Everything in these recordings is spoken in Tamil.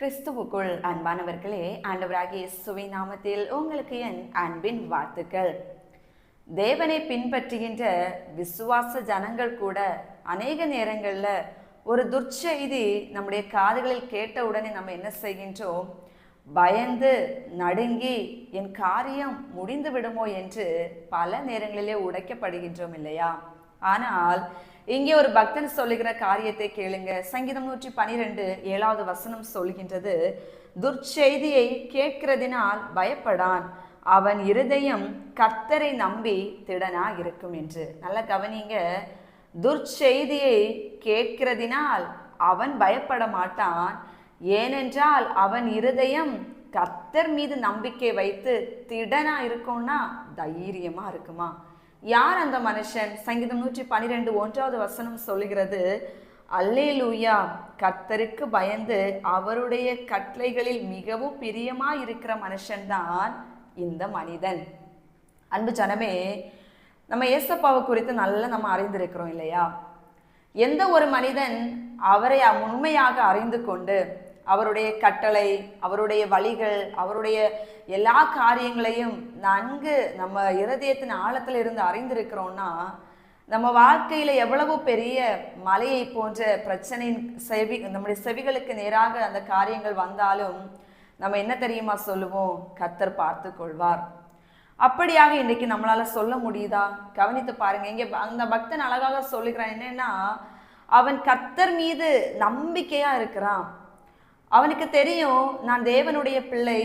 கிறிஸ்துவுக்குள் அன்பானவர்களே ஆண்டவராகிய சுவை நாமத்தில் உங்களுக்கு என் அன்பின் வாழ்த்துக்கள். தேவனை பின்பற்றுகின்ற விசுவாச ஜனங்கள் கூட அநேக நேரங்களில் ஒரு துர்ச்செய்தி நம்முடைய காதுகளில் கேட்ட உடனே நம்ம என்ன செய்கின்றோம்? பயந்து நடுங்கி என் காரியம் முடிந்து விடுமோ என்று பல நேரங்களிலே உடைக்கப்படுகின்றோம் இல்லையா? ஆனால் இங்கே ஒரு பக்தன் சொல்லுகிற காரியத்தை கேளுங்க. சங்கீதம் நூற்றி பனிரெண்டு ஏழாவது வசனம் சொல்கின்றது துர்ச்செய்தியை கேட்கிறதினால் பயப்படான். அவன் இருதயம் கர்த்தரை நம்பி திடனா இருக்கும் என்று. நல்ல கவனிங்க. துர்ச்செய்தியை கேட்கிறதினால் அவன் பயப்பட மாட்டான். ஏனென்றால் அவன் இருதயம் கர்த்தர் மீது நம்பிக்கை வைத்து திடனா இருக்கும்னா தைரியமா இருக்குமா? யார் அந்த மனுஷன்? சங்கீதம் நூற்றி பன்னிரெண்டு ஒன்றாவது வசனம் சொல்லுகிறது அல்லேலூயா கர்த்தருக்கு பயந்து அவருடைய கட்டளைகளில் மிகவும் பிரியமா இருக்கிற மனுஷன்தான் இந்த மனிதன். அன்பு ஜனமே நம்ம ஏசப்பாவை குறித்து நல்லா நம்ம அறிந்திருக்கிறோம் இல்லையா? எந்த ஒரு மனிதன் அவரை உண்மையாக அறிந்து கொண்டு அவருடைய கட்டளை அவருடைய வழிகள் அவருடைய எல்லா காரியங்களையும் நன்கு நம்ம இருதயத்தின் ஆழத்தில் இருந்து அறிந்திருக்கிறோம்னா நம்ம வாழ்க்கையில் எவ்வளவு பெரிய மலையை போன்ற பிரச்சனையின் செவி நம்முடைய செவிகளுக்கு நேராக அந்த காரியங்கள் வந்தாலும் நம்ம என்ன தெரியுமா சொல்லுவோம்? கத்தர் பார்த்து கொள்வார். அப்படியாக இன்னைக்கு நம்மளால சொல்ல முடியுதா? கவனித்து பாருங்க. இங்கே அந்த பக்தன் அழகாக சொல்லுகிறான். என்னன்னா அவன் கத்தர் மீது நம்பிக்கையா இருக்கிறான். அவனுக்கு தெரியும் நான் தேவனுடைய பிள்ளை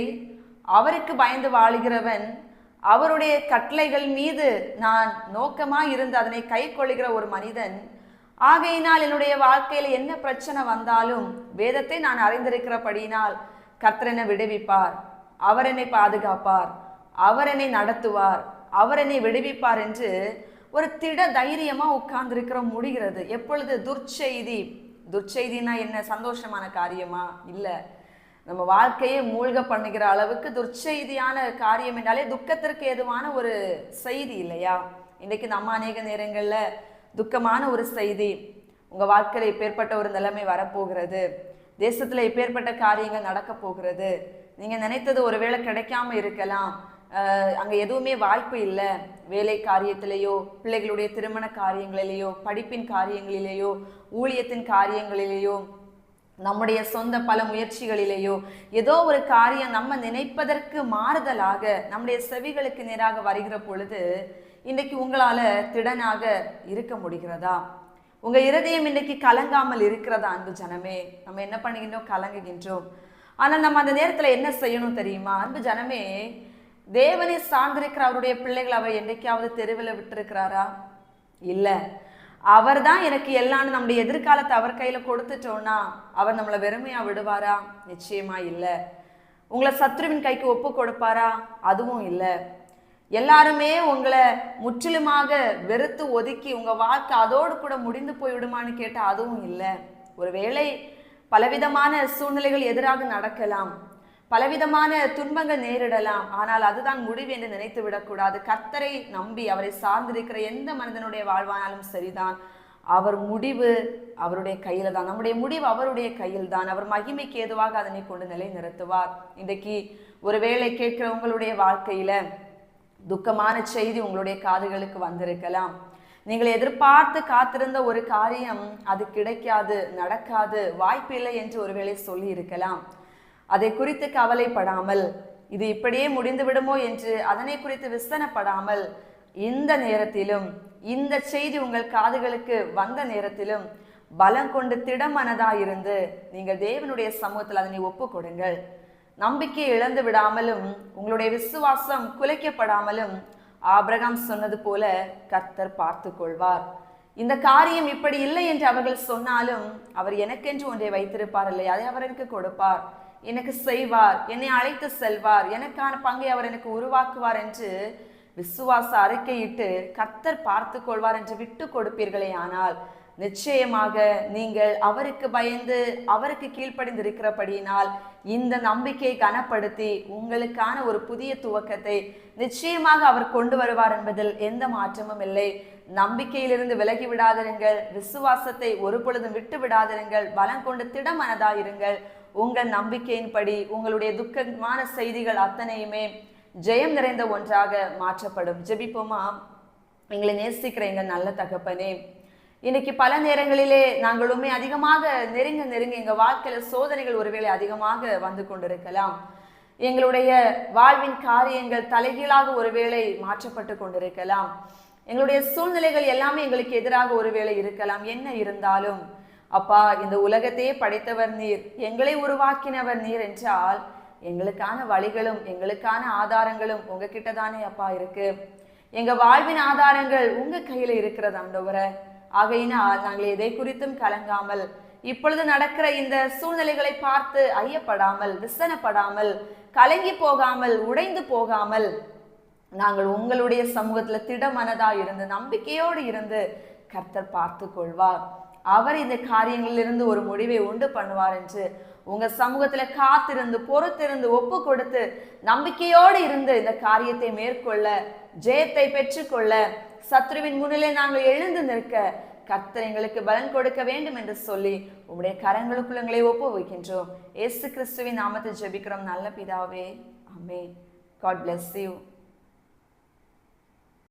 அவருக்கு பயந்து வாழுகிறவன் அவருடைய கட்டளைகள் மீது நான் நோக்கமாக இருந்து அதனை கை கொள்ளுகிற ஒரு மனிதன். ஆகையினால் என்னுடைய வாழ்க்கையில் என்ன பிரச்சனை வந்தாலும் வேதத்தை நான் அறிந்திருக்கிறபடியினால் கர்த்தர் விடுவிப்பார். அவர் என்னை பாதுகாப்பார். அவர் என்னை நடத்துவார். அவர் என்னை விடுவிப்பார் என்று ஒரு திட தைரியமா உட்கார்ந்திருக்கிற முடிகிறது. எப்பொழுது துர்ச்செய்தி துர்ச்செய்தினா என்ன? சந்தோஷமான காரியமா? இல்லை. நம்ம வாழ்க்கையை மூழ்க பண்ணுகிற அளவுக்கு துர்ச்செய்தியான காரியம் என்றாலே துக்கத்திற்கு ஏதுவான ஒரு செய்தி இல்லையா? இன்றைக்கு நம்ம அநேக நேரங்களில் துக்கமான ஒரு செய்தி உங்கள் வாழ்க்கையில் இப்பேற்பட்ட ஒரு நிலைமை வரப்போகிறது தேசத்தில் இப்பேற்பட்ட காரியங்கள் நடக்க போகிறது நீங்கள் நினைத்தது ஒருவேளை கிடைக்காம இருக்கலாம் அங்கே எதுவுமே வாய்ப்பு இல்லை வேலை காரியத்திலேயோ பிள்ளைகளுடைய திருமண காரியங்களிலேயோ படிப்பின் காரியங்களிலேயோ ஊழியத்தின் காரியங்களிலேயோ நம்முடைய சொந்த பல முயற்சிகளிலேயோ ஏதோ ஒரு காரியம் நம்ம நினைப்பதற்கு மாறுதலாக நம்முடைய செவிகளுக்கு நேராக வருகிற பொழுது இன்றைக்கு உங்களால திடனாக இருக்க முடிகிறதா? உங்க இருதயம் இன்னைக்கு கலங்காமல் இருக்கிறதா அன்பு ஜனமே? நம்ம என்ன பண்ணுகின்றோம்? கலங்குகின்றோம். ஆனால் நம்ம அந்த நேரத்தில் என்ன செய்யணும் தெரியுமா? அன்பு ஜனமே தேவனை சார்ந்திருக்கிற அவருடைய பிள்ளைகள் அவர் என்றைக்காவது தெருவில் விட்டுருக்கிறாரா? இல்லை. அவர் தான் எனக்கு எல்லாம் நம்முடைய எதிர்காலத்தை அவர் கையில கொடுத்துட்டோம்னா அவர் நம்மளை வெறுமையா விடுவாரா? நிச்சயமா இல்லை. உங்களை சத்ருவின் கைக்கு ஒப்பு கொடுப்பாரா? அதுவும் இல்லை. எல்லாருமே உங்களை முற்றிலுமாக வெறுத்து ஒதுக்கி உங்க வாழ்க்கை அதோடு கூட முடிந்து போய்விடுமான்னு கேட்டால் அதுவும் இல்லை. ஒருவேளை பலவிதமான சூழ்நிலைகள் எதிராக நடக்கலாம். பலவிதமான துன்பங்கள் நேரிடலாம். ஆனால் அதுதான் முடிவு என்று நினைத்து விடக்கூடாது. கர்த்தரை நம்பி அவரை சார்ந்திருக்கிற எந்த மனிதனுடைய வாழ்வானாலும் சரிதான். அவர் முடிவு அவருடைய கையில தான் நம்முடைய முடிவு அவருடைய கையில் தான் அவர் மகிமைக்கு ஏதுவாக அதனை கொண்டு நிலை நிறுத்துவார் இன்றைக்கு ஒருவேளை கேட்கிற உங்களுடைய வாழ்க்கையில துக்கமான செய்தி உங்களுடைய காதுகளுக்கு வந்திருக்கலாம். நீங்கள் எதிர்பார்த்து காத்திருந்த ஒரு காரியம் அது கிடைக்காது நடக்காது வாய்ப்பில்லை என்று ஒருவேளை சொல்லி இருக்கலாம் அதை குறித்து கவலைப்படாமல் இது இப்படியே முடிந்து விடுமோ என்று அதனை குறித்து விசனப்படாமல் இந்த நேரத்திலும் இந்த செய்தி உங்கள் காதுகளுக்கு வந்த நேரத்திலும் பலம் கொண்டு திடமனதாயிருந்து நீங்கள் தேவனுடைய சமூகத்தில் அதனை ஒப்பு கொடுங்கள் நம்பிக்கையை இழந்து விடாமலும் உங்களுடைய விசுவாசம் குலைக்கப்படாமலும் ஆபிரகாம் சொன்னது போல கர்த்தர் பார்த்து கொள்வார். இந்த காரியம் இப்படி இல்லை என்று அவர்கள் சொன்னாலும் அவர் எனக்கென்று ஒன்றை வைத்திருப்பார் இல்லை அதை அவருக்கு கொடுப்பார். எனக்கு செய்வார் என்னை அழைத்து செல்வார் எனக்கான பங்கை அவர் எனக்கு உருவாக்குவார் என்று விசுவாச அறிக்கையிட்டு கர்த்தர் பார்த்து கொள்வார் என்று விட்டு கொடுப்பீர்களே ஆனால் நிச்சயமாக நீங்கள் அவருக்கு பயந்து அவருக்கு கீழ்ப்படிந்து இருக்கிறபடியினால் இந்த நம்பிக்கையை கனப்படுத்தி உங்களுக்கான ஒரு புதிய துவக்கத்தை நிச்சயமாக அவர் கொண்டு வருவார் என்பதில் எந்த மாற்றமும் இல்லை. நம்பிக்கையிலிருந்து விலகி விடாதிருங்கள் விசுவாசத்தை ஒரு பொழுதும் விட்டு விடாதிருங்கள் பலம் கொண்டு திடமனதாயிருங்கள். உங்கள் நம்பிக்கையின்படி உங்களுடைய துக்கமான செய்திகள் அத்தனையுமே ஜெயம் நிறைந்த ஒன்றாக மாற்றப்படும். ஜெபிப்போமா? எங்களை நேசிக்கிற எங்கள் நல்ல தகப்பனே இன்னைக்கு பல நேரங்களிலே நாங்களுமே அதிகமாக நெருங்க நெருங்க எங்கள் வாழ்க்கையில் சோதனைகள் ஒருவேளை அதிகமாக வந்து கொண்டிருக்கலாம். எங்களுடைய வாழ்வின் காரியங்கள் தலைகீழாக ஒருவேளை மாற்றப்பட்டு கொண்டிருக்கலாம். எங்களுடைய சூழ்நிலைகள் எல்லாமே எங்களுக்கு எதிராக ஒருவேளை இருக்கலாம். என்ன இருந்தாலும் அப்பா இந்த உலகத்தையே படைத்தவர் நீர். எங்களை உருவாக்கினவர் நீர் என்றால் எங்களுக்கான வழிகளும் எங்களுக்கான ஆதாரங்களும் உங்ககிட்ட தானே அப்பா இருக்கு. எங்க வாழ்வின் ஆதாரங்கள் உங்க கையில இருக்கிறது ஆண்டவரை. ஆகையினால் நாங்கள் எதை குறித்தும் கலங்காமல் இப்பொழுது நடக்கிற இந்த சூழ்நிலைகளை பார்த்து ஐயப்படாமல் விசனப்படாமல் கலங்கி போகாமல் உடைந்து போகாமல் நாங்கள் உங்களுடைய சமூகத்துல திடமனதா இருந்து நம்பிக்கையோடு இருந்து கர்த்தர் பார்த்து கொள்வார் அவர் இந்த காரியங்களிலிருந்து ஒரு முடிவை உண்டு பண்ணுவார் என்று உங்க சமூகத்துல காத்திருந்து பொறுத்திருந்து ஒப்பு கொடுத்து நம்பிக்கையோடு இருந்து இந்த காரியத்தை மேற்கொள்ள ஜெயத்தை பெற்றுக்கொள்ள சத்ருவின் முன்னிலே நாங்கள் எழுந்து நிற்க கர்த்தர் எங்களுக்கு பலன் கொடுக்க வேண்டும் என்று சொல்லி உங்களுடைய கரங்களுக்குள்ள எங்களை ஒப்பு வைக்கின்றோம். ஏசு கிறிஸ்துவின் நாமத்தில் ஜெபிக்கிறோம். நல்ல பிதாவே. அம்மே காட் பிளஸ் யூ